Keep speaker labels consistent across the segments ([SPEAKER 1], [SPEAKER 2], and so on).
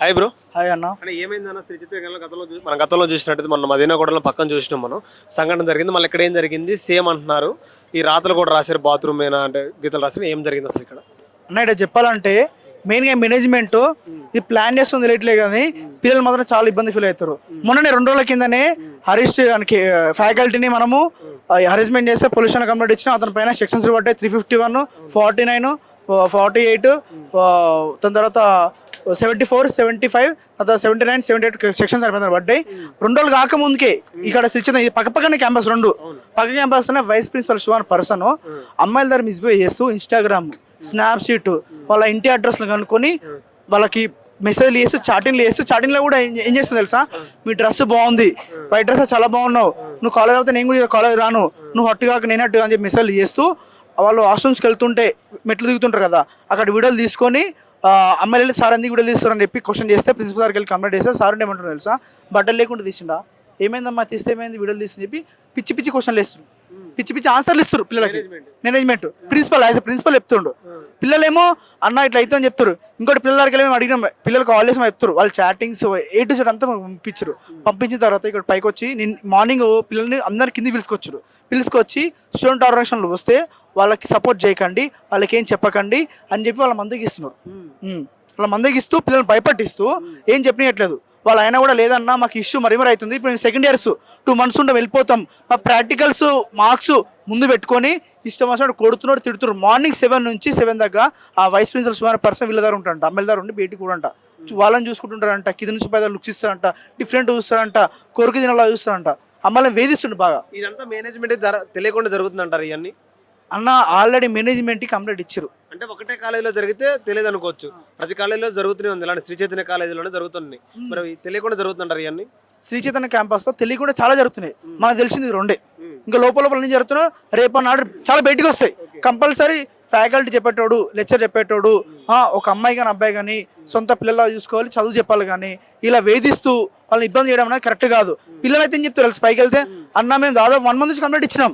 [SPEAKER 1] Hi bro
[SPEAKER 2] hi అన్న.
[SPEAKER 1] అంటే ఏమైందన్న శ్రీ చిత్రకళ గతంలో మనం గతంలో చూసినట్టయితే మన మదీనా కూడా పక్కన చూసినాం మనం. సంఘటన జరిగింది మళ్ళీ ఇక్కడ ఏం జరిగింది? సేమ్ అంటున్నారు. ఈ రాతలు కూడా రాశారు బాత్రూమ్ ఏనా అంటే గీతలు రాశారు ఏం జరిగింది అసలు ఇక్కడ?
[SPEAKER 2] అన్న ఇక్కడ చెప్పాలంటే మెయిన్గా మేనేజ్మెంట్ ఇది ప్లాన్ చేస్తుంది తెలియట్లే కానీ పిల్లలు మాత్రం చాలా ఇబ్బంది ఫీల్ అవుతారు. మొన్ననే రెండు రోజుల కిందనే హరీష్ ఫ్యాకల్టీని మనము హరేస్మెంట్ చేస్తే పొల్యూషన్ కంప్లీట్ ఇచ్చిన. అతని పైన సెక్షన్స్ పడ్డాయి three fifty one forty nine forty eight దాని తర్వాత సెవెంటీ ఫోర్ సెవెంటీ ఫైవ్ తర్వాత seventy nine seventy eight sections అయిపోయినాయి పడ్డాయి. రెండు రోజులు కాక ముందుకే ఇక్కడ ఇది పక్క పక్కనే క్యాంపస్ రెండు. పక్క campus vice principal Shivan person అమ్మాయిల దగ్గర మిస్బిహేవ్ చేస్తూ ఇన్స్టాగ్రామ్ స్నాప్ షీట్ వాళ్ళ ఇంటి అడ్రస్లు కనుక్కొని వాళ్ళకి మెసేజ్లు చేస్తూ చాటింగ్లు చేస్తూ చాటింగ్లో కూడా ఏం చేస్తుంది తెలుసా? మీ డ్రెస్ బాగుంది. వైట్ డ్రెస్ చాలా బాగున్నావు. నువ్వు కాలేజ్ అవుతే నేను కూడా కాలేజ్ రాను. నువ్వు హట్టు కాక నేను హట్టు అని చెప్పి మెసేజ్లు చేస్తూ వాళ్ళు వాష్రూమ్స్కి వెళ్తుంటే మెట్లు దిగుతుంటారు కదా అక్కడ వీడియోలు తీసుకొని అమ్మాయిలు వెళ్ళి సార్ ఎందుకు కూడా తీస్తారని చెప్పి క్వశ్చన్ చేస్తే ప్రిన్సిపల్ సార్కి వెళ్ళి కంప్లైంట్ చేస్తే సార్ ఏమంటారు తెలుసా? బట్టలు లేకుండా తీసిండా? ఏమైందమ్మా? తీస్తే ఏమైంది? వీడియోలు తీసి చెప్పి పిచ్చి పిచ్చి క్వశ్చన్లు ఇస్తారు పిచ్చి పిచ్చి ఆన్సర్లు ఇస్తారు పిల్లలకి. మేనేజ్మెంట్ ప్రిన్సిపల్ యాజ్ ప్రిన్సిపల్ చెప్తుండు. పిల్లలేమో అన్న ఇట్లా అయితే అని చెప్తారు ఇంకోటి పిల్లలకి మేము అడిగినాం పిల్లలకు ఆల్వేస్ చెప్తారు వాళ్ళు చాటింగ్స్ ఏ టు సెట్ అంతా పంపించారు పంపించిన తర్వాత ఇక్కడ పైకి వచ్చి మార్నింగ్ పిల్లల్ని అందరి కింది పిలుచుకొచ్చారు పిలుచుకొచ్చి స్టూడెంట్ ఆర్గనైజేషన్లు వస్తే వాళ్ళకి సపోర్ట్ చేయకండి వాళ్ళకి ఏం చెప్పకండి అని చెప్పి వాళ్ళ మందకి ఇస్తున్నారు ఉమ్. వాళ్ళ మందకి ఇస్తూ పిల్లల్ని భయపట్టిస్తూ ఏం చెప్పనియట్లేదు. వాళ్ళ అయినా కూడా లేదన్నా మాకు ఇష్యూ మరి మరి అవుతుంది. ఇప్పుడు మేము సెకండ్ ఇయర్స్ టూ మంత్స్ ఉంటే వెళ్ళిపోతాం. మా ప్రాక్టికల్స్ మార్క్స్ ముందు పెట్టుకొని ఇష్టం వచ్చినట్టు కొడుతున్నాడు తిడుతున్నారు మార్నింగ్ సెవెన్ నుంచి సెవెన్ దాకా ఆ వైస్ ప్రిన్సిపల్ సుమారు పర్సన్ వీళ్ళ దగ్గర ఉంటారంట అమ్మాయిల దగ్గర ఉండి బయటికి కూడా అంట వాళ్ళని చూసుకుంటుంటారంట కింద నుంచి పైద లుక్స్ ఇస్తారంట డిఫరెంట్ చూస్తారంట కొరకు తినలా చూస్తారంట అమ్మాయిని వేధిస్తుండు బాగా.
[SPEAKER 1] ఇదంతా మేనేజ్మెంట్ తెలియకుండా జరుగుతుంది అంటారు ఇవన్నీ?
[SPEAKER 2] అన్న ఆల్రెడీ మేనేజ్మెంట్కి కంప్లైంట్ ఇచ్చారు.
[SPEAKER 1] అంటే ఒకటే కాలేజీలో జరిగితే తెలియదు అనుకోవచ్చు. ప్రతి కాలేజీలో జరుగుతూనే ఉంది. ఇలాంటి శ్రీ చైతన్య కాలేజీలోనే జరుగుతుంది మరి తెలియకుండా జరుగుతుంటారు ఇవన్నీ?
[SPEAKER 2] శ్రీ చైతన్య క్యాంపస్లో తెలియకుండా చాలా జరుగుతున్నాయి. మనకు తెలిసింది రెండే. ఇంకా లోపల లోపల ఏం జరుగుతున్నాయో రేపు నాడు చాలా బయటికి వస్తాయి. కంపల్సరీ ఫ్యాకల్టీ చెప్పేటోడు లెక్చర్ చెప్పేటోడు ఒక అమ్మాయి కానీ అబ్బాయి కానీ సొంత పిల్లలు చూసుకోవాలి చదువు చెప్పాలి కానీ ఇలా వేధిస్తూ వాళ్ళని ఇబ్బంది చేయడం అనేది కరెక్ట్ కాదు. పిల్లలైతే ఏం చెప్తారు వాళ్ళు పైకి వెళ్తే అన్న మేము దాదాపు వన్ మంత్ నుంచి కంప్లైంట్ ఇచ్చినాం.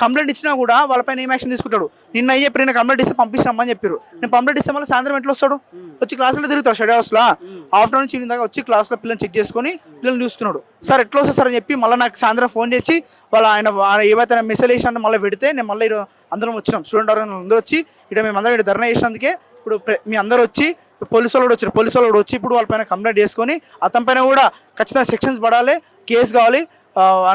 [SPEAKER 2] కంప్లైంట్ ఇచ్చినా కూడా వాళ్ళపైన ఏం యాక్షన్ తీసుకుంటాడు? నిన్న అయ్యే ఇప్పుడు నేను కంప్లైంట్ ఇస్తే పంపిస్తామని చెప్పారు. నేను కంప్లైంట్ ఇస్తే మళ్ళీ సాయంత్రం ఎట్లా వస్తాడు? వచ్చి క్లాసులో తిరుగుతాడు షెడ్ హౌస్లో ఆఫ్టర్నూన్ నుంచి ఈవినింగ్ దాకా వచ్చి క్లాస్లో పిల్లల్ని చెక్ చేసుకొని పిల్లల్ని చూసుకున్నాడు. సార్ ఎట్లా వస్తుంది సార్? అని చెప్పి మళ్ళీ నాకు సాయంత్రం ఫోన్ చేసి వాళ్ళ ఆయన ఆయన ఏవైతే మెసేజ్ చేసినా మళ్ళీ పెడితే నేను మళ్ళీ అందరం వచ్చినాం. స్టూడెంట్ ఆర్గనైజేషన్ అందరూ వచ్చి ఇక్కడ మేము అందరం ఇక్కడ ధర్నా చేసినందుకే ఇప్పుడు మీ అందరూ వచ్చి పోలీసు వాళ్ళు వచ్చారు. పోలీసు వాళ్ళు వచ్చి ఇప్పుడు వాళ్ళ పైన కంప్లైంట్ చేసుకొని అతని పైన కూడా ఖచ్చితంగా సెక్షన్స్ పడాలి కేసు కావాలి.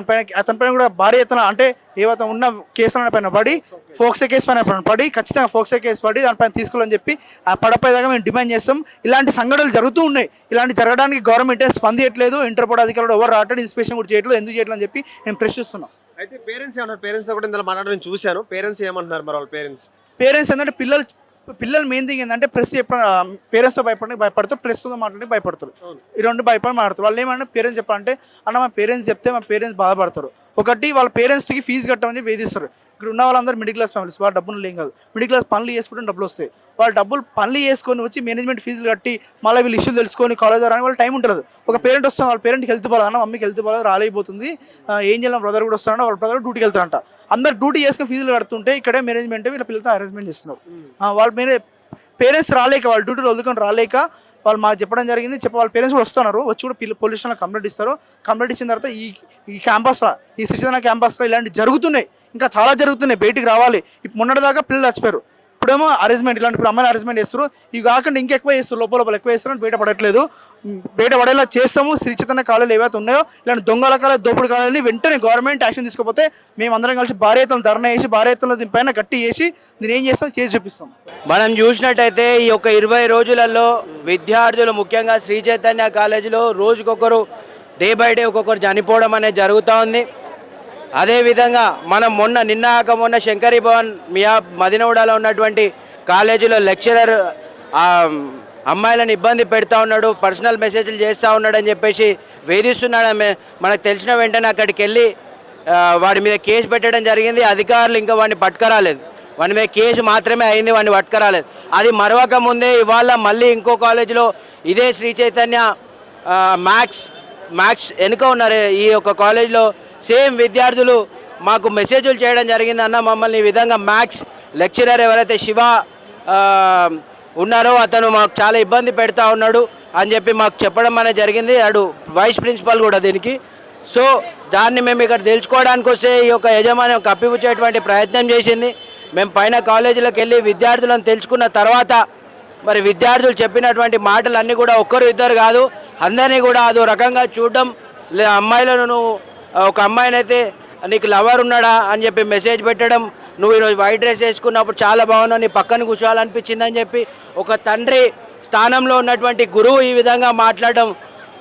[SPEAKER 2] పైన అతని పైన కూడా భారీ ఎత్తున అంటే ఏవైతే ఉన్న కేసుల పైన పడి ఫోక్సే కేసు పైన పడి ఖచ్చితంగా ఫోక్సే కేసు పడి దానిపైన తీసుకోవాలని చెప్పి ఆ పడపోయేదాకా మేము డిమాండ్ చేస్తాం. ఇలాంటి సంఘటనలు జరుగుతూ ఉన్నాయి. ఇలాంటి జరగడానికి గవర్నమెంట్ స్పందించట్లేదు. ఇంటర్పోర్ట్ అధికారులు ఎవరు రావట్లేదు. ఇన్స్పెక్షన్ కూడా చేయట్లేదు. ఎందుకు చేయట్లేదు అని చెప్పి మేము ప్రశ్నిస్తున్నాం.
[SPEAKER 1] అయితే పేరెంట్స్ ఏమన్నారు? పేరెంట్స్ కూడా ఇందులో మాట్లాడడం చూశాను. పేరెంట్స్ ఏమంటున్నారు మరి వాళ్ళ పేరెంట్స్
[SPEAKER 2] పేరెంట్స్ ఏంటంటే పిల్లలు పిల్లలు మెయిన్ థింగ్ ఏంటంటే ప్రెస్ చెప్ప పేరెంట్స్తో భయపడడానికి భయపడతారు ప్రెస్తో మాట్లాడడానికి భయపడతారు. ఈ రెండు భయపడి మాట్లాడతారు. వాళ్ళు ఏమంటే పేరెంట్స్ చెప్పాలంటే అన్న మా పేరెంట్స్ చెప్తే మా పేరెంట్స్ బాధపడతారు. ఒకటి వాళ్ళ పేరెంట్స్కి ఫీజు కట్టమని వేధిస్తారు. ఇక్కడ ఉన్న వాళ్ళందరూ మిడిల్ క్లాస్ ఫ్యామిలీస్ వాళ్ళ డబ్బులు లేం కాదు. మిడిల్ క్లాస్ పనులు చేసుకుంటే డబ్బులు వస్తాయి. వాళ్ళు డబ్బులు పనులు చేసుకొని వచ్చి మేనేజ్మెంట్ ఫీజులు కట్టి మళ్ళీ వీళ్ళు ఇష్యూలు తెలుసుకొని కాలేజ్ రాని వాళ్ళు టైం ఉంటుంది ఒక పేరెంట్ వస్తాను వాళ్ళ పేరెంట్కి హెల్త్ బాగా మమ్మీకి హెల్త్ బాగా రాలేకపోతుంది. ఏం చేయాలి? బ్రదర్ కూడా వస్తారంట వాళ్ళ బ్రదర్ డ్యూటీకి వెళ్తారంట. అందరు డ్యూటీ చేసుకుని ఫీజులు కడుతుంటే ఇక్కడే మేనేజ్మెంట్ వీళ్ళ పిల్లలతో అరేంజ్మెంట్ చేస్తున్నారు. వాళ్ళ మీరే పేరెంట్స్ రాలేక వాళ్ళ డ్యూటీలో వదులుకొని రాలేక వాళ్ళు మాకు చెప్పడం జరిగింది. చెప్ప వాళ్ళ పేరెంట్స్ కూడా వస్తున్నారు. వచ్చి కూడా పిల్ల పోలీస్ స్టేషన్లో కంప్లైంట్ ఇస్తారు. కంప్లైంట్ ఇచ్చిన తర్వాత ఈ ఈ క్యాంపస్లో ఈ శిక్షణ క్యాంపస్లో ఇలాంటివి జరుగుతున్నాయి. ఇంకా చాలా జరుగుతున్నాయి. బయటికి రావాలి. ఇప్పుడు మొన్నటిదాకా పిల్లలు చచ్చిపోయారు. ఇప్పుడేమో అరేంజ్మెంట్ ఇలాంటి ఇప్పుడు అమ్మాయిలు అరేంజ్మెంట్ చేస్తారు ఇవి కాకుండా ఇంకెక్కువ చేస్తారు లోపల లోపల ఎక్కువ చేస్తారు బయట పడట్లేదు. బయట పడేలా చేస్తాము. శ్రీచితన కాలేజీలు ఏవైతే ఉన్నాయో ఇలాంటి దొంగల కాలేజ్ దోపుడు కాలేజీ వెంటనే గవర్నమెంట్ యాక్షన్ తీసుకోపోతే మేము అందరం కలిసి భారీ ఎత్తున ధర్నా చేసి భారీ ఎత్తున దీనిపైన గట్టి చేసి దీని ఏం చేస్తాం? చేసి చూపిస్తాం.
[SPEAKER 3] మనం చూసినట్టయితే ఈ యొక్క ఇరవై రోజులలో విద్యార్థులు ముఖ్యంగా శ్రీ చైతన్య కాలేజీలో రోజుకొకరు డే బై డే ఒక్కొక్కరు చనిపోవడం అనేది జరుగుతూ ఉంది. అదేవిధంగా మనం మొన్న నిన్న కాక మొన్న శంకరీ భవన్ మియా మదినగూడలో ఉన్నటువంటి కాలేజీలో లెక్చరర్ అమ్మాయిలను ఇబ్బంది పెడతా ఉన్నాడు పర్సనల్ మెసేజ్లు చేస్తూ ఉన్నాడు అని చెప్పేసి వేధిస్తున్నాడు. మనకు తెలిసిన వెంటనే అక్కడికి వెళ్ళి వాడి మీద కేసు పెట్టడం జరిగింది. అధికారులు ఇంకా వాడిని పట్టుకరాలేదు. వాడి మీద కేసు మాత్రమే అయింది వాడిని పట్టుకరాలేదు. అది మరవక ముందే ఇవాళ మళ్ళీ ఇంకో కాలేజీలో ఇదే శ్రీ చైతన్య మ్యాథ్స్ మ్యాథ్స్ వెనుక ఉన్నారు ఈ యొక్క కాలేజీలో సేమ్ విద్యార్థులు మాకు మెసేజ్లు చేయడం జరిగింది అన్న మమ్మల్ని ఈ విధంగా మ్యాథ్స్ లెక్చరర్ ఎవరైతే శివ ఉన్నారో అతను మాకు చాలా ఇబ్బంది పెడతా ఉన్నాడు అని చెప్పి మాకు చెప్పడం అనేది జరిగింది. అడు వైస్ ప్రిన్సిపల్ కూడా దీనికి. సో దాన్ని మేము ఇక్కడ తెలుసుకోవడానికి వస్తే ఈ యొక్క యజమాని కప్పిపుచ్చేటువంటి ప్రయత్నం చేసింది. మేము పైన కాలేజీలకు వెళ్ళి విద్యార్థులను తెలుసుకున్న తర్వాత మరి విద్యార్థులు చెప్పినటువంటి మాటలు అన్నీ కూడా ఒక్కరు ఇద్దరు కాదు అందరినీ కూడా అదో రకంగా చూడడం అమ్మాయిలను నువ్వు ఒక అమ్మాయిని అయితే నీకు లవర్ ఉన్నాడా? అని చెప్పి మెసేజ్ పెట్టడం నువ్వు ఈరోజు వైట్ డ్రెస్ వేసుకున్నప్పుడు చాలా బాగున్నావు నీ పక్కన కూర్చోవాలనిపించింది అని చెప్పి ఒక తండ్రి స్థానంలో ఉన్నటువంటి గురువు ఈ విధంగా మాట్లాడడం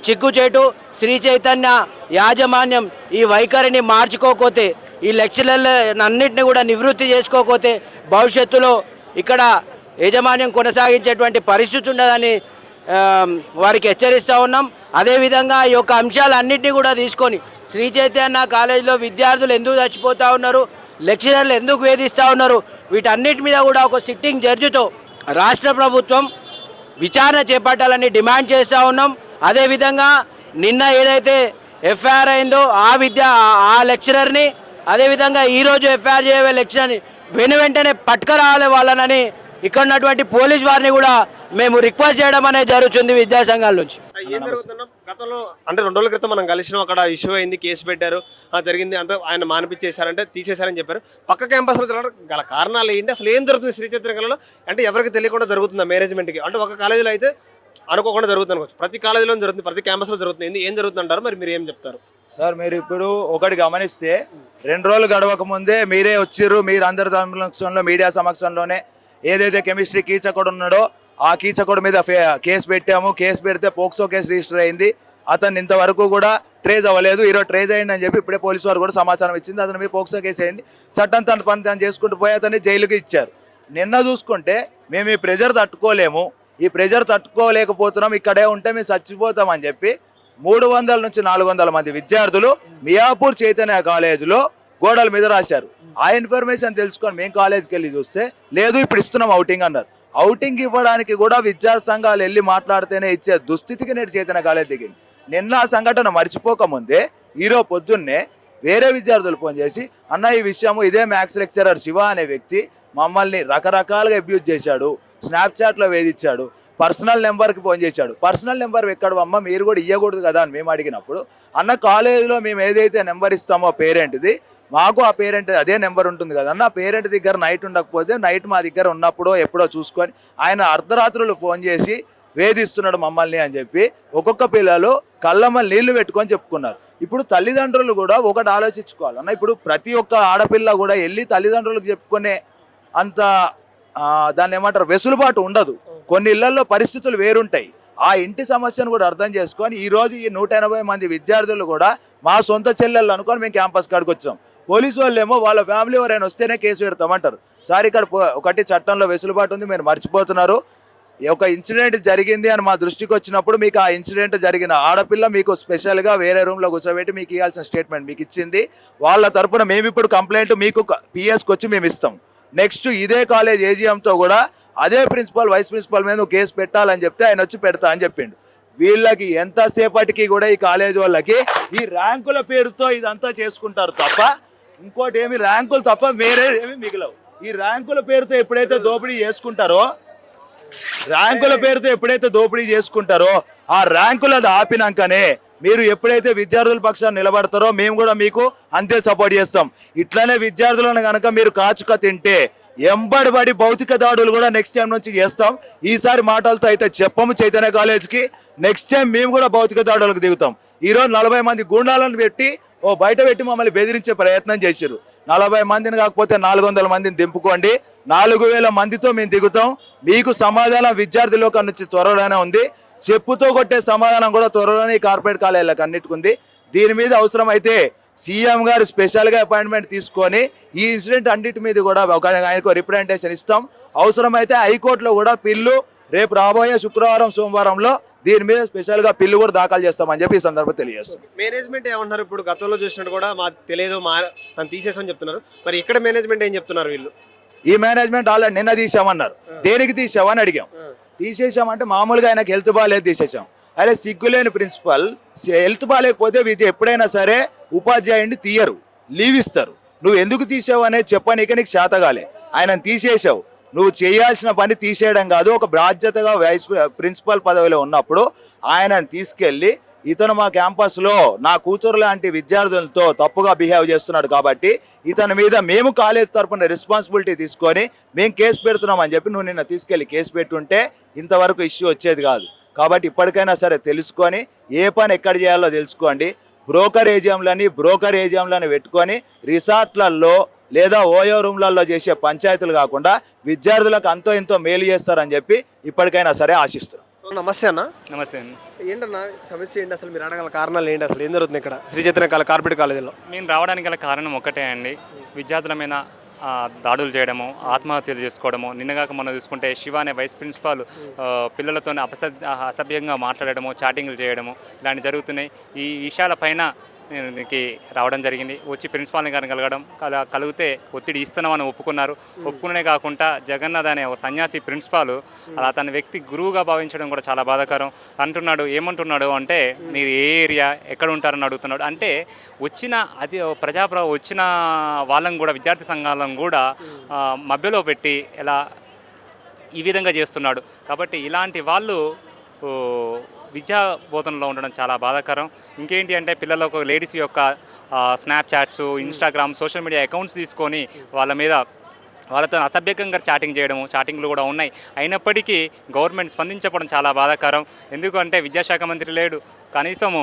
[SPEAKER 3] చిక్కుచేటు శ్రీ చైతన్య యాజమాన్యం ఈ వైఖరిని మార్చుకోకపోతే ఈ లెక్చరర్లన్నింటినీ కూడా నివృత్తి చేసుకోకపోతే భవిష్యత్తులో ఇక్కడ యాజమాన్యం కొనసాగించేటువంటి పరిస్థితి ఉండదని వారికి హెచ్చరిస్తూ ఉన్నాం. అదేవిధంగా ఈ యొక్క అంశాలన్నింటినీ కూడా తీసుకొని శ్రీ చైతన్య కాలేజీలో విద్యార్థులు ఎందుకు చచ్చిపోతూ ఉన్నారు? లెక్చరర్లు ఎందుకు వేధిస్తూ ఉన్నారు? వీటన్నిటి మీద కూడా ఒక సిట్టింగ్ జడ్జితో రాష్ట్ర ప్రభుత్వం విచారణ చేపట్టాలని డిమాండ్ చేస్తూ ఉన్నాం. అదేవిధంగా నిన్న ఏదైతే ఎఫ్ఐఆర్ అయిందో ఆ విద్య ఆ- లెక్చరర్ని అదేవిధంగా ఈరోజు ఎఫ్ఐఆర్ చేయవే లెక్చరర్ని వెను వెంటనే పట్టుకరావాలి వాళ్ళనని ఇక్కడ ఉన్నటువంటి పోలీస్ వారిని కూడా మేము రిక్వెస్ట్ చేయడం అనేది జరుగుతుంది విద్యాసంఘాల నుంచి.
[SPEAKER 1] అంటే రెండు రోజుల క్రితం మనం కలిసినాం అక్కడ ఇష్యూ అయింది కేసు పెట్టారు. ఆ జరిగింది అంతా ఆయన మానిపించేశారంటే తీసేశారని చెప్పారు. పక్క క్యాంపస్లో గల కారణాలు ఏంటి? అసలు ఏం జరుగుతుంది శ్రీ చైతన్యలో అంటే ఎవరికి తెలియకుండా జరుగుతుందా మేనేజ్మెంట్కి అంటే ఒక కాలేజీలో అయితే అనుకోకుండా జరుగుతుంది అనుకోవచ్చు. ప్రతి కాలేజీలో జరుగుతుంది ప్రతి క్యాంపస్లో జరుగుతుంది. ఏం జరుగుతుంది అంటారు మరి మీరు ఏం చెప్తారు?
[SPEAKER 4] సార్ మీరు ఇప్పుడు ఒకటి గమనిస్తే రెండు రోజులు గడవక ముందే మీరే వచ్చిర్రు మీరు అందరి సమక్షంలో మీడియా సమక్షంలోనే ఏదైతే కెమిస్ట్రీ కీచకుడు ఉన్నాడో ఆ కీచకుడు మీద ఫే- కేసు పెట్టాము. కేసు పెడితే పోక్సో కేసు రిజిస్టర్ అయింది. అతను ఇంతవరకు కూడా ట్రేజ్ అవ్వలేదు. ఈరోజు ట్రేజ్ అయ్యింది అని చెప్పి ఇప్పుడే పోలీసు వారు కూడా సమాచారం ఇచ్చింది. అతని మీద పోక్సో కేసు అయింది. చట్టం తన పని తను చేసుకుంటూ పోయి అతన్ని జైలుకి ఇచ్చారు. నిన్న చూసుకుంటే మేము ఈ ప్రెజర్ తట్టుకోలేము. ఈ ప్రెజర్ తట్టుకోలేకపోతున్నాం. ఇక్కడే ఉంటే మేము చచ్చిపోతామని చెప్పి మూడు వందల నుంచి నాలుగు వందల మంది విద్యార్థులు మియాపూర్ చైతన్య కాలేజీలో గోడల మీద రాశారు. ఆ ఇన్ఫర్మేషన్ తెలుసుకొని మేము కాలేజీకి వెళ్ళి చూస్తే లేదు ఇప్పుడు ఇస్తున్నాం అవుటింగ్ అన్నారు. అవుటింగ్ ఇవ్వడానికి కూడా విద్యా సంఘాలు వెళ్ళి మాట్లాడితేనే ఇచ్చే దుస్థితికి నేటి చైతన్య గాలే దిగింది. నిన్న ఆ సంఘటన మర్చిపోకముందే హీరో పొద్దున్నే వేరే విద్యార్థులు ఫోన్ చేసి అన్న ఈ విషయము ఇదే మ్యాథ్స్ లెక్చరర్ శివ అనే వ్యక్తి మమ్మల్ని రకరకాలుగా అబ్యూజ్ చేశాడు స్నాప్చాట్లో వేధించాడు పర్సనల్ నెంబర్కి ఫోన్ చేశాడు. పర్సనల్ నెంబర్ ఎక్కడ అమ్మ మీరు కూడా ఇవ్వకూడదు కదా అని మేము అడిగినప్పుడు అన్న కాలేజీలో మేము ఏదైతే నెంబర్ ఇస్తామో పేరెంట్ది? మాకు ఆ పేరెంట్ అదే నెంబర్ ఉంటుంది కదా అన్న పేరెంట్ దగ్గర నైట్ ఉండకపోతే నైట్ మా దగ్గర ఉన్నప్పుడో ఎప్పుడో చూసుకొని ఆయన అర్ధరాత్రులు ఫోన్ చేసి వేధిస్తున్నాడు మమ్మల్ని అని చెప్పి ఒక్కొక్క పిల్లలు కళ్ళమ్మలు నీళ్ళు పెట్టుకొని చెప్పుకున్నారు. ఇప్పుడు తల్లిదండ్రులు కూడా ఒకటి ఆలోచించుకోవాలి. అన్న ఇప్పుడు ప్రతి ఒక్క ఆడపిల్ల కూడా వెళ్ళి తల్లిదండ్రులకు చెప్పుకునే అంత దాన్ని ఏమంటారు వెసులుబాటు ఉండదు. కొన్ని ఇళ్ళలో పరిస్థితులు వేరుంటాయి. ఆ ఇంటి సమస్యను కూడా అర్థం చేసుకొని ఈ రోజు ఈ నూట ఎనభై మంది విద్యార్థులు కూడా మా సొంత చెల్లెళ్ళు అనుకొని మేము క్యాంపస్ కాడికి వచ్చాం. పోలీసు వాళ్ళేమో వాళ్ళ ఫ్యామిలీ ఎవరైనా వస్తేనే కేసు పెడతామంటారు. సార్ ఇక్కడ పో- ఒకటి చట్టంలో వెసులుబాటు ఉంది మీరు మర్చిపోతున్నారు. ఒక ఇన్సిడెంట్ జరిగింది అని మా దృష్టికి వచ్చినప్పుడు మీకు ఆ ఇన్సిడెంట్ జరిగిన ఆడపిల్ల మీకు స్పెషల్గా వేరే రూమ్లో కూర్చోబెట్టి మీకు ఇవ్వాల్సిన స్టేట్మెంట్ మీకు ఇచ్చింది. వాళ్ళ తరపున మేము ఇప్పుడు కంప్లైంట్ మీకు పిఎస్కి వచ్చి మేము ఇస్తాం. నెక్స్ట్ ఇదే కాలేజ్ ఏజీఎంతో కూడా అదే ప్రిన్సిపల్ వైస్ ప్రిన్సిపల్ మీద నువ్వు కేసు పెట్టాలని చెప్తే ఆయన వచ్చి పెడతా అని చెప్పిండు. వీళ్ళకి ఎంతసేపటికి కూడా ఈ కాలేజ్ వాళ్ళకి ఈ ర్యాంకుల పేరుతో ఇదంతా చేసుకుంటారు తప్ప ఇంకోటి ఏమి ర్యాంకులు తప్ప వేరే ఏమి మిగిలవు. ఈ ర్యాంకుల పేరుతో ఎప్పుడైతే దోపిడీ చేసుకుంటారో ర్యాంకుల పేరుతో ఎప్పుడైతే దోపిడీ చేసుకుంటారో ఆ ర్యాంకులది ఆపినాకనే మీరు ఎప్పుడైతే విద్యార్థుల పక్షాన్ని నిలబడతారో మేము కూడా మీకు అంతే సపోర్ట్ చేస్తాం. ఇట్లానే విద్యార్థులను కనుక మీరు కాచుక తింటే ఎంబడిబడి భౌతిక దాడులు కూడా నెక్స్ట్ టైం నుంచి చేస్తాం. ఈసారి మాటలతో అయితే చెప్పము చైతన్య కాలేజ్కి. నెక్స్ట్ టైం మేము కూడా భౌతిక దాడులకు దిగుతాం. ఈరోజు నలభై మంది గుండాలను పెట్టి ఓ బయట పెట్టి మమ్మల్ని బెదిరించే ప్రయత్నం చేశారు నలభై మందిని కాకపోతే నాలుగు వందల మందిని దింపుకోండి. నాలుగు వేల మందితో మేము దిగుతాం. మీకు సమాధానం విద్యార్థులకు నుంచి త్వరలోనే ఉంది. చెప్పుతో కొట్టే సమాధానం కూడా త్వరలోనే కార్పొరేట్ కాలేజీలకు అన్నిటికుంది దీని మీద అవసరమైతే సీఎం గారు స్పెషల్గా అపాయింట్మెంట్ తీసుకొని ఈ ఇన్సిడెంట్ అన్నిటి మీద కూడా ఒక ఆయనకు రిప్రజెంటేషన్ ఇస్తాం. అవసరమైతే హైకోర్టులో కూడా పిల్లు రేపు రాబోయే శుక్రవారం సోమవారంలో దీని మీద స్పెషల్గా పిల్లు కూడా దాఖలు చేస్తామని చెప్పి ఈ సందర్భంగా తెలియజేస్తాం.
[SPEAKER 1] మేనేజ్మెంట్ ఏమంటున్నారు? ఇప్పుడు గతంలో చూసినట్టు కూడా మా తెలియదు మా తీసేసని చెప్తున్నారు. మరి ఇక్కడ మేనేజ్మెంట్ ఏం చెప్తున్నారు వీళ్ళు?
[SPEAKER 4] ఈ మేనేజ్మెంట్ ఆల్రెడీ నిన్న తీసామన్నారు. దేనికి తీసామని అడిగాం. తీసేసామంటే మామూలుగా ఆయనకి హెల్త్ బాగాలేదు తీసేసాం. అరే సిగ్గులేని ప్రిన్సిపల్ హెల్త్ బాగాలేకపోతే విద్య ఎప్పుడైనా సరే ఉపాధ్యాయుడిని తీయరు లీవ్ ఇస్తారు. నువ్వు ఎందుకు తీసావు అనేది చెప్పనీక నీకు శాతగాలే ఆయన తీసేసావు. నువ్వు చేయాల్సిన పని తీసేయడం కాదు. ఒక బాధ్యతగా వైస్ ప్రిన్సిపల్ పదవిలో ఉన్నప్పుడు ఆయనను తీసుకెళ్ళి ఇతను మా క్యాంపస్లో నా కూతురు లాంటి విద్యార్థులతో తప్పుగా బిహేవ్ చేస్తున్నాడు కాబట్టి ఇతని మీద మేము కాలేజ్ తరపున రెస్పాన్సిబిలిటీ తీసుకొని మేము కేసు పెడుతున్నాం అని చెప్పి నువ్వు నిన్న తీసుకెళ్ళి కేసు పెట్టుంటే ఇంతవరకు ఇష్యూ వచ్చేది కాదు. కాబట్టి ఇప్పటికైనా సరే తెలుసుకొని ఏ పని ఎక్కడ చేయాలో తెలుసుకోండి. బ్రోకర్ ఏజియంలని బ్రోకర్ ఏజియంలని పెట్టుకొని రిసార్ట్లలో లేదా ఓయో రూమ్లలో చేసే పంచాయతీలు కాకుండా విద్యార్థులకు అంతో ఎంతో మేలు చేస్తారని చెప్పి ఇప్పటికైనా సరే ఆశిస్తున్నాం.
[SPEAKER 1] నమస్తే అన్న.
[SPEAKER 5] నమస్తే అండి.
[SPEAKER 1] ఏంటన్నా సమస్య ఏంటి అసలు? మీరు అడగల కారణాలు ఏంటి అసలు? ఏం జరుగుతుంది ఇక్కడ? శ్రీ చైతన్య కాల కార్పొరేట్ కాలేజీలో.
[SPEAKER 5] మేము రావడానికి గల కారణం ఒకటే అండి. విద్యార్థుల మీద ఆ, దాడులు చేయడము ఆత్మహత్యలు చేసుకోవడము నిన్నగాక మనం చూసుకుంటే శివ అనే వైస్ ప్రిన్సిపాల్ పిల్లలతో అపస అసభ్యంగా మాట్లాడడము చాటింగ్లు చేయడము ఇలాంటివి జరుగుతున్నాయి. ఈ విషయాలపైన నేను దీనికి రావడం జరిగింది. వచ్చి ప్రిన్సిపాల్ని గారిని కలగడం కల కలిగితే ఒత్తిడి ఇస్తున్నామని ఒప్పుకున్నారు. ఒప్పుకునే కాకుండా జగన్నాథ్ అనే ఒక సన్యాసి ప్రిన్సిపాల్ అలా తన వ్యక్తి గురువుగా భావించడం కూడా చాలా బాధాకరం. అంటున్నాడు ఏమంటున్నాడు అంటే మీరు ఏ ఏరియా ఎక్కడ ఉంటారని అడుగుతున్నాడు. అంటే వచ్చిన అది ప్రజాప్ర వచ్చిన వాళ్ళని కూడా విద్యార్థి సంఘాలను కూడా మభ్యలో పెట్టి ఎలా ఈ విధంగా చేస్తున్నాడు. కాబట్టి ఇలాంటి వాళ్ళు విద్యా బోధనలో ఉండడం చాలా బాధాకరం. ఇంకేంటి అంటే పిల్లలకు లేడీస్ యొక్క Snapchats Instagram social media accounts తీసుకొని వాళ్ళ మీద వాళ్ళతో అసభ్యకంగా చాటింగ్ చేయడము చాటింగ్లు కూడా ఉన్నాయి. అయినప్పటికీ గవర్నమెంట్ స్పందించకపోవడం చాలా బాధాకరం. ఎందుకంటే విద్యాశాఖ మంత్రి లేడు. కనీసము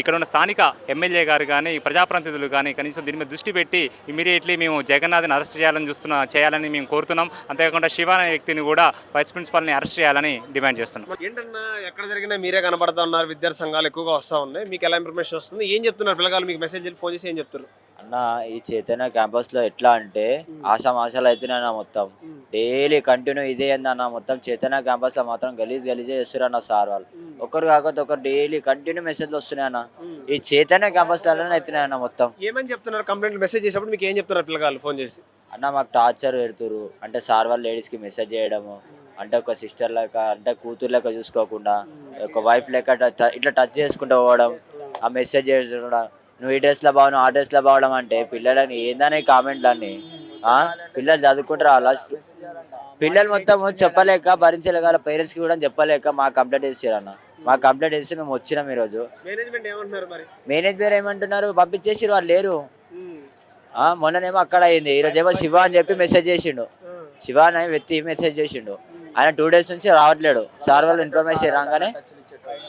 [SPEAKER 5] ఇక్కడ ఉన్న స్థానిక ఎమ్మెల్యే గారు కానీ ప్రజాప్రతినిధులు కానీ కనీసం దీని మీద దృష్టి పెట్టి ఇమీడియట్లీ మేము జగన్నాథ్ని అరెస్ట్ చేయాలని చూస్తున్నా చేయాలని మేము కోరుతున్నాం. అంతేకాకుండా శివ అనే వ్యక్తిని కూడా వైస్ ప్రిన్సిపాల్ని అరెస్ట్ చేయాలని డిమాండ్ చేస్తున్నాం.
[SPEAKER 1] ఏంటన్నా ఎక్కడ జరిగినా మీరే కనబడతా ఉన్నారు విద్యార్థి సంఘాలు ఎక్కువగా వస్తూ ఉన్నాయి. మీకు ఎలా ఇన్ఫర్మేషన్ వస్తుంది? ఏం చెప్తున్నారు? పిల్లగాలు మీకు మెసేజ్ ఫోన్ చేసి ఏం చెప్తున్నారు?
[SPEAKER 6] అన్న ఈ చైతన్య క్యాంపస్లో ఎట్లా అంటే ఆశా ఆశలు అవుతున్నాయన్న మొత్తం డైలీ కంటిన్యూ ఇదే అన్న మొత్తం చైతన్య క్యాంపస్లో మాత్రం గలీజ్ గలీజే చేస్తారు అన్న సార్ వాళ్ళు. ఒకరు కాకపోతే ఒకరు డైలీ కంటిన్యూ మెసేజ్లు వస్తున్నాయి అన్న ఈ చైతన్య క్యాంపస్ అవుతున్నాయి అన్న మొత్తం.
[SPEAKER 1] ఏమని చెప్తున్నారు? కంప్లైంట్ మెసేజ్ చేసినప్పుడు మీకు ఏం చెప్తున్నారు పిల్లగాలు ఫోన్ చేసి?
[SPEAKER 6] అన్న మాకు టార్చర్ పెడుతురు అంటే సార్ వాళ్ళు లేడీస్కి మెసేజ్ చేయడము. అంటే ఒక సిస్టర్ లెక్క అంటే కూతురు లెక్క చూసుకోకుండా ఒక వైఫ్ లెక్క ఇట్లా టచ్ చేసుకుంటూ పోవడం ఆ మెసేజ్ చేయడం. నువ్వు ఈ డ్రెస్లో బాగున్నావు ఆ డ్రెస్లో బావడం అంటే పిల్లలని ఏందనే కామెంట్లు అన్ని. ఆ? పిల్లలు చదువుకుంటారు అలా పిల్లలు మొత్తం చెప్పలేక భరించలేక వాళ్ళ పేరెంట్స్కి కూడా చెప్పలేక మాకు కంప్లైంట్ చేసారు అన్న. మాకు కంప్లైంట్ చేసి మేము వచ్చినాం ఈరోజు.
[SPEAKER 1] మేనేజ్మెంట్ ఏమంటున్నారు మరి?
[SPEAKER 6] మేనేజర్ ఏమంటున్నారు? పంపించేసి వాళ్ళు లేరు. ఆ, మొన్ననేమో అక్కడ అయింది. ఈరోజు ఏమో శివ అని చెప్పి మెసేజ్ చేసిండు. శివ అనే వ్యక్తి మెసేజ్ చేసిండు. ఆయన టూ డేస్ నుంచి రావట్లేడు. సార్ వాళ్ళు ఇన్ఫర్మేషన్ రాగానే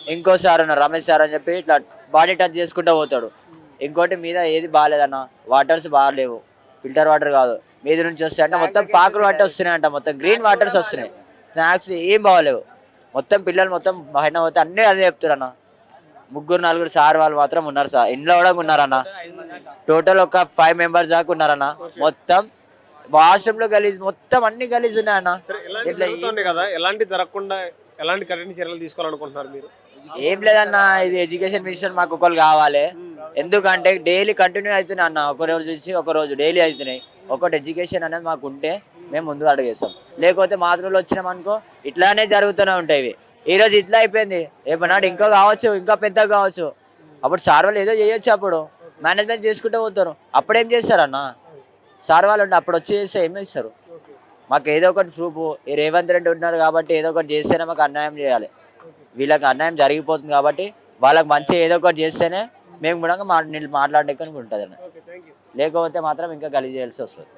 [SPEAKER 6] ఇంకో సార్ ఉన్నారు రమేష్ సార్ అని చెప్పి ఇట్లా బాడీ టచ్ చేసుకుంటూ పోతాడు. ఇంకోటి మీద ఏది బాగాలేదన్న వాటర్స్ బాగాలేవు. ఫిల్టర్ వాటర్ కాదు. మీద నుంచి వస్తాయి అంటే మొత్తం పాకుడు వాటర్ వస్తున్నాయి అంట మొత్తం గ్రీన్ వాటర్స్ వస్తున్నాయి. స్నాక్స్ ఏం బాగాలేవు. మొత్తం పిల్లలు మొత్తం బయట పోతే అన్నీ అదే చెప్తారు అన్న ముగ్గురు నలుగురు సార్ వాళ్ళు మాత్రం ఉన్నారు సార్. ఇంట్లో కూడా ఉన్నారన్న. టోటల్ ఒక ఫైవ్ మెంబర్స్ దాకా ఉన్నారన్న. మొత్తం వాష్రూమ్లో గలీజ్ మొత్తం అన్ని గలీజ్ ఉన్నాయన్న. ఇట్లా
[SPEAKER 1] కదా ఎలాంటి జరగకుండా ఎలాంటి కఠిన చర్యలు తీసుకోవాలనుకుంటున్నారు మీరు?
[SPEAKER 6] ఏం లేదన్న ఇది ఎడ్యుకేషన్ మినిస్టర్ మాకు ఒకరు కావాలి. ఎందుకంటే డైలీ కంటిన్యూ అవుతున్నాయి అన్న. ఒక రోజు ఒకరోజు ఒక రోజు డైలీ అవుతున్నాయి. ఒకటి ఎడ్యుకేషన్ అనేది మాకు ఉంటే మేము ముందు అడిగేస్తాం. లేకపోతే మాతృలు వచ్చినాం అనుకో ఇట్లానే జరుగుతూనే ఉంటాయి ఇవి. ఈ రోజు ఇట్లా అయిపోయింది. రేపనాడు ఇంకా కావచ్చు ఇంకా పెద్దగా కావచ్చు. అప్పుడు సార్ వాళ్ళు ఏదో చేయొచ్చు అప్పుడు. మేనేజ్మెంట్ చేసుకుంటూ పోతారు. అప్పుడు ఏం చేస్తారన్న సార్ వాళ్ళు ఉంటే అప్పుడు వచ్చి చేస్తే ఏం చేస్తారు? మాకు ఏదో ఒకటి ప్రూఫ్ ఈ రేవంత్ రెడ్డి ఉన్నారు కాబట్టి ఏదో ఒకటి చేస్తేనే మాకు అన్యాయం చేయాలి. వీళ్ళకి అన్యాయం జరిగిపోతుంది కాబట్టి వాళ్ళకి మంచి ఏదో ఒకటి చేస్తేనే మేము కూడా మా మాట్లాడడానికి ఉంటుంది లేకపోతే మాత్రం ఇంకా గలీజ్ చేయాల్సి వస్తుంది.